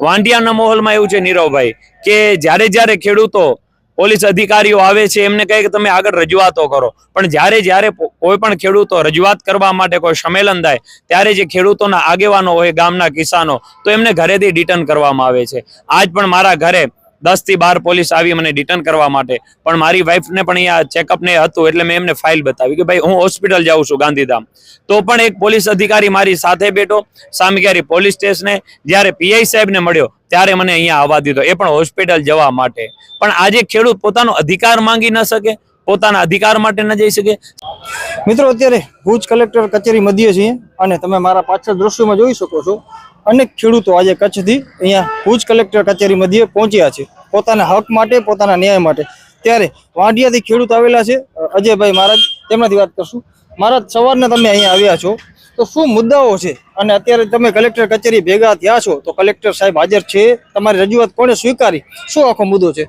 વાંઢિયાના માહોલમાં એવું છે નીરવભાઈ, કે જ્યારે જ્યારે ખેડૂતો પોલીસ અધિકારીઓ આવે છે, એમને કહે કે તમે આગળ રજૂઆતો કરો. પણ જ્યારે જ્યારે કોઈ પણ ખેડૂતો રજૂઆત કરવા માટે કોઈ સંમેલન થાય, ત્યારે જે ખેડૂતોના આગેવાનો હોય, ગામના કિસાનો, તો એમને ઘરેથી ડિટર્ન કરવામાં આવે છે. આજ પણ મારા ઘરે દસથી બાર પોલીસ આવી મને રિટર્ન કરવા માટે. પણ મારી વાઈફને પણ અહીંયા ચેકઅપ ને હતું એટલે મેં એમને ફાઇલ બતાવી કે ભાઈ, હું હોસ્પિટલ જાઉં છું ગાંધીધામ. તો પણ એક પોલીસ અધિકારી મારી સાથે બેઠો સામગિયારી પોલીસ સ્ટેશને, જ્યારે પીઆઈ સાહેબને મળ્યો, ત્યારે મને અહીંયા આવવા દીધો. એ પણ હોસ્પિટલ જવા માટે. પણ આજે ખેડૂત પોતાનો અધિકાર માંગી ન શકે, પોતાના અધિકાર માટે ન જઈ શકે. મિત્રો, અત્યારે ભુજ કલેક્ટર કચેરી મધ્યે છીએ અને તમે મારા પાછળ દ્રશ્યોમાં જોઈ શકો છો અનેક ખેડૂતો આજે કચ્છથી અહીંયા ભુજ કલેક્ટર કચેરી મધ્યે પહોંચ્યા છે. પોતાના હક માટે પોતાના ન્યાય માટે. ત્યારે વાંઢિયાથી ખેડૂત આવેલા છે અજયભાઈ મહારાજ. તેમનાથી વાત કરશું. મહારાજ સવારના તમે અહીંયા આવ્યા છો. તો શું મુદ્દાઓ છે? અને અત્યારે તમે કલેક્ટર કચેરી ભેગા થયા છો તો કલેક્ટર સાહેબ હાજર છે. તમારી રજૂઆત કોણે સ્વીકારી? શું આખો મુદ્દો છે?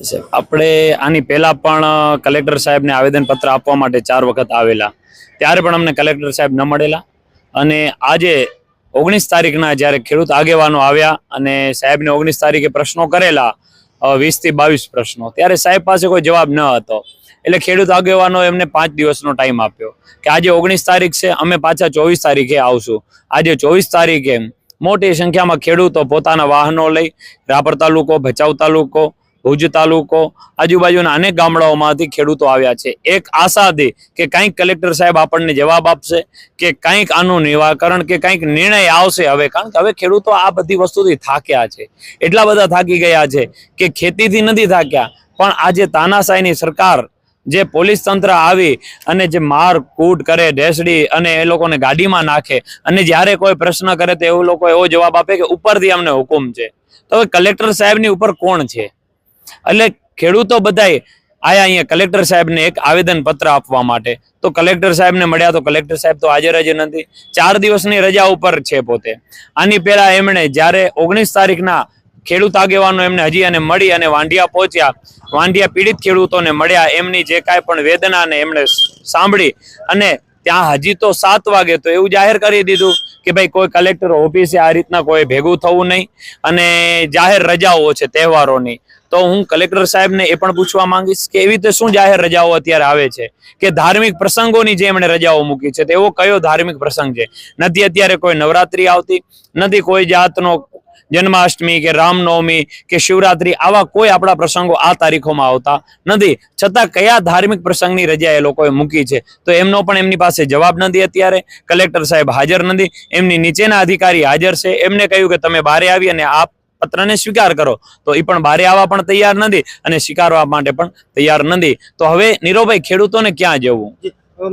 સાહેબ, આપણે આની પહેલા પણ કલેક્ટર સાહેબને આવેદનપત્ર આપવા માટે ચાર વખત આવેલા. ત્યારે પણ અમને કલેક્ટર સાહેબ ન મળેલા. અને આજે ઓગણીસ તારીખના જ્યારે ખેડૂત આગેવાનો આવ્યા અને સાહેબને ઓગણીસ તારીખે પ્રશ્નો કરેલા વીસથી બાવીસ પ્રશ્નો. ત્યારે સાહેબ પાસે કોઈ જવાબ ન હતો. એટલે ખેડૂત આગેવાનો એમને પાંચ દિવસનો ટાઈમ આપ્યો કે આજે ઓગણીસ તારીખ છે, અમે પાછા ચોવીસ તારીખે આવશું. આજે ચોવીસ તારીખે મોટી સંખ્યામાં ખેડૂતો પોતાના વાહનો લઈ, રાપર તાલુકો, ભચાઉ તાલુકો ભુજ તાલુકો, આજુબાજુના અનેક ગામડાઓમાંથી ખેડૂતો આવ્યા છે. એક આશા દે કે કંઈક કલેક્ટર સાહેબ આપણને જવાબ આપશે, કે કંઈક આનું નિવાકરણ કે કંઈક નિર્ણય આવશે હવે. કારણ કે હવે ખેડૂતો આ બધી વસ્તુથી થાક્યા છે. એટલા બધા થાકી ગયા છે કે ખેતીથી નથી થાક્યા. પણ આજે તાનાશાહીની સરકાર જે પોલીસ તંત્ર આવી અને જે માર કૂટ કરે, ઢેસડી અને એ લોકોને ગાડીમાં નાખે અને જ્યારે કોઈ પ્રશ્ન કરે તો એવું લોકો એવો જવાબ આપે કે ઉપરથી અમને હુકુમ છે. તો હવે કલેક્ટર સાહેબની ઉપર કોણ છે? એટલે ખેડૂતો બધાય આયા અહીંયા કલેક્ટર સાહેબને એક આવેદન પત્ર આપવા માટે. તો કલેક્ટર સાહેબને મળ્યા તો કલેક્ટર સાહેબ તો હાજર જ નથી. ચાર દિવસની રજા ઉપર છે પોતે. આની પહેલા એમણે જ્યારે ઓગણીસ તારીખના ખેડૂત આગેવાનો એમને હજી અને મળી અને વાંઢિયા પહોંચ્યા, વાંઢિયા પીડિત ખેડૂતોને મળ્યા, એમની જે કાંઈ પણ વેદનાને એમણે સાંભળી અને ત્યાં હજી તો સાત વાગે તો એવું જાહેર કરી દીધું કે ભાઈ કોઈ કલેક્ટર ઓફિસે આ રીતના કોઈ ભેગું થવું નહીં અને જાહેર રજાઓ છે, તહેવારોની. તો હું કલેક્ટર સાહેબને એ પણ પૂછવા માંગીશ કે એવી રીતે શું જાહેર રજાઓ અત્યારે આવે છે? કે ધાર્મિક પ્રસંગોની જે એમણે રજાઓ મૂકી છે, તેવો કયો ધાર્મિક પ્રસંગ છે? નથી અત્યારે કોઈ નવરાત્રી આવતી, નથી કોઈ જાતનો જન્માષ્ટમી કે રામનવમી કે શિવરાત્રી, આવા કોઈ આપણા પ્રસંગો આ તારીખોમાં આવતા નથી. છતાં કયા ધાર્મિક પ્રસંગની રજા એ લોકોએ મૂકી છે? તો એમનો પણ એમની પાસે જવાબ નથી અત્યારે. કલેક્ટર સાહેબ હાજર નથી. એમની નીચેના અધિકારી હાજર છે. એમને કહ્યું કે તમે બારે આવી અને આ પત્રને સ્વીકાર કરો. તો એ પણ બારે આવવા પણ તૈયાર નથી અને સ્વીકારવા માટે પણ તૈયાર નથી. તો હવે નીરોભાઈ ખેડૂતોને ક્યાં જવું?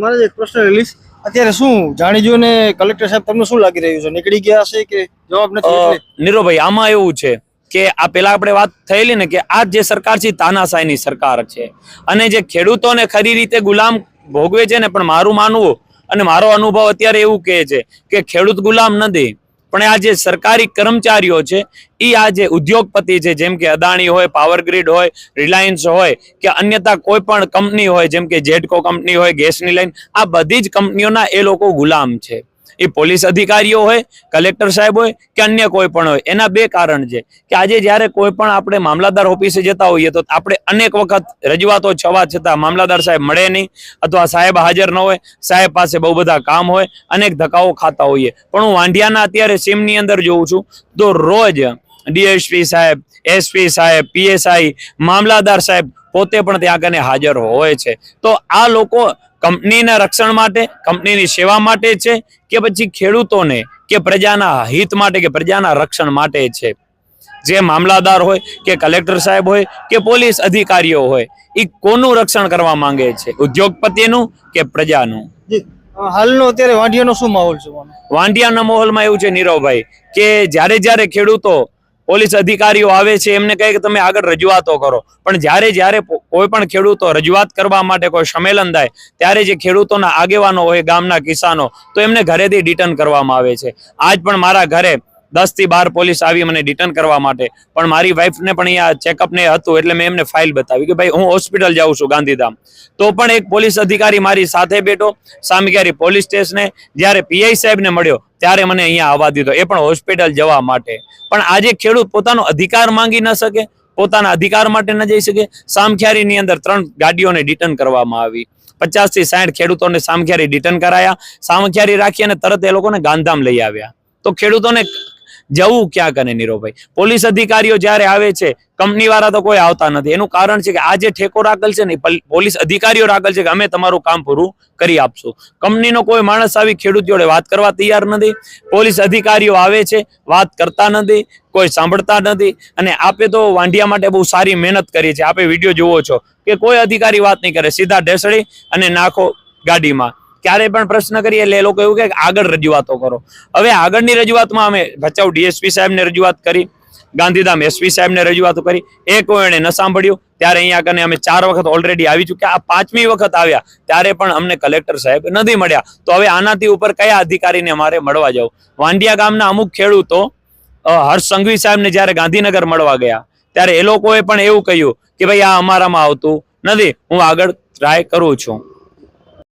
મારે એક પ્રશ્ન રિલીઝ અત્યારે શું જાણી ને કલેક્ટર સાહેબ તમને શું લાગી રહ્યું છે? નીકળી ગયા હશે કે જવાબ નથી? નીરોભાઈ આમાં એવું છે કે આ પેલા આપણે વાત થયેલી ને કે આ જે સરકાર છે તાનાશાહીની સરકાર છે. અને જે ખેડૂતોને ખરી રીતે ગુલામ ભોગવે છે ને પણ મારું માનવું અને મારો અનુભવ અત્યારે એવું કહે છે કે ખેડૂત ગુલામ નથી. પણ આ જે સરકારી કર્મચારીઓ છે એ આ જે ઉદ્યોગપતિ છે, જેમ કે અદાણી હોય પાવર ગ્રીડ હોય રિલાયન્સ હોય, કે અન્યતા કોઈ પણ કંપની હોય, જેમ કે જેટકો કંપની હોય, ગેસની લાઈન આ બધી જ કંપનીઓના એ લોકો ગુલામ છે. એ પોલીસ અધિકારીઓ હોય, કલેક્ટર સાહેબ હોય કે અન્ય કોઈ પણ હોય. એના બે કારણ છે કે આજે જ્યારે કોઈ પણ આપણે મામલાદાર ઓફિસે જતા હોઈએ તો આપણે અનેક વખત રજૂઆતો છવા છતાં મામલાદાર સાહેબ મળે નહીં અથવા સાહેબ હાજર ન હોય, સાહેબ પાસે બહુ બધા કામ હોય, અનેક ધક્કાઓ ખાતા હોઈએ. પણ હું વાંઢિયાના અત્યારે સીમની અંદર જોઉં છું તો રોજ ડીએસપી સાહેબ, એસપી સાહેબ, પીએસઆઈ મામલાદાર સાહેબ પોતે પણ ત્યાં કને હાજર હોય છે. તો આ લોકો કંપનીના રક્ષણ માટે કંપનીની સેવા માટે છે કે પછી ખેડૂતોને કે પ્રજાના હિત માટે કે પ્રજાના રક્ષણ માટે છે. જે મામલાદાર હોય કે કલેક્ટર સાહેબ હોય કે પોલીસ અધિકારીઓ હોય એ કોનું રક્ષણ કરવા માંગે છે? ઉદ્યોગપતિનું કે પ્રજાનું? હાલનો અત્યારે વાંઢિયાનો શું માહોલ છે? વાંઢિયાના માહોલમાં એવું છે નીરવભાઈ કે જ્યારે જ્યારે ખેડૂતો પોલીસ અધિકારીઓ આવે છે, એમને કહે કે તમે આગળ રજૂઆતો કરો. પણ જ્યારે જ્યારે કોઈ પણ ખેડૂતો રજૂઆત કરવા માટે કોઈ સંમેલન થાય, ત્યારે જે ખેડૂતોના આગેવાનો હોય, ગામના કિસાનો, તો એમને ઘરેથી ડિટર્ન કરવામાં આવે છે. આજ પણ મારા ઘરે દસથી બાર પોલીસ આવી મને ડિટર્ન કરવા માટે. પણ મારી વાઈફને પણ અહીંયા ચેકઅપ ને હતું એટલે મેં એમને ફાઇલ બતાવી કે ભાઈ હું હોસ્પિટલ જાઉં છું ગાંધીધામ. તો પણ એક પોલીસ અધિકારી મારી સાથે બેઠો સામગ્યારી પોલીસ સ્ટેશને જ્યારે પીઆઈ સાહેબને મળ્યો, ત્યારે મને અહીંયા આવવા દીધો. એ પણ હોસ્પિટલ જવા માટે. પણ આજે ખેડૂત પોતાનો અધિકાર માંગી ન શકે, પોતાના અધિકાર માટે ન જઈ શકે સામખિયારીની અંદર ત્રણ ગાડીઓને ડિટર્ન કરવામાં આવી. પચાસથી સાઠ ખેડૂતોને સામખિયારી ડિટર્ન કરાયા સામખિયારી રાખી અને તરત એ લોકોને ગાંધીધામ લઈ આવ્યા. તો ખેડૂતોને જવું ક્યાં કરે નીરવભાઈ? પોલીસ અધિકારીઓ જ્યારે આવે છે કંપની વાળા તો કોઈ આવતા નથી. એનું કારણ છે કે આ જે ઠેકો રાખેલ છે ને પોલીસ અધિકારીઓ રાખેલ છે કે અમે તમારું કામ પૂરું કરી આપશું. કંપનીનો કોઈ માણસ આવી ખેડૂત જોડે વાત કરવા તૈયાર નથી. પોલીસ અધિકારીઓ આવે છે, વાત કરતા નથી, કોઈ સાંભળતા નથી. અને આપે તો વાંઢિયા માટે બહુ સારી મહેનત કરી છે. આપે વીડિયો જુઓ છો કે કોઈ અધિકારી વાત નહીં કરે. સીધા ઢેસડી અને નાખો ગાડીમાં. ક્યારે પણ પ્રશ્ન કરીએ એટલે એ લોકો એવું કે આગળ રજૂઆતો કરો. હવે આગળની રજૂઆતમાં અમે ભચાઉ ડીએસપી સાહેબને રજૂઆત કરી, ગાંધીધામ એસપી સાહેબને રજૂઆતો કરી. એ કોઈ એણે ન સાંભળ્યું, ત્યારે અહીંયા કને અમે ચાર વખત ઓલરેડી આવી ચૂક્યા. આ પાંચમી વખત આવ્યા, ત્યારે પણ અમને કલેક્ટર સાહેબ નથી મળ્યા. તો હવે આનાથી ઉપર કયા અધિકારીને અમારે મળવા જવું? વાંડિયા ગામના અમુક ખેડૂતો હર્ષ સંઘવી સાહેબને જ્યારે ગાંધીનગર મળવા ગયા, ત્યારે એ લોકોએ પણ એવું કહ્યું કે ભાઈ આ અમારામાં આવતું નથી. હું આગળ ટ્રાય કરું છું.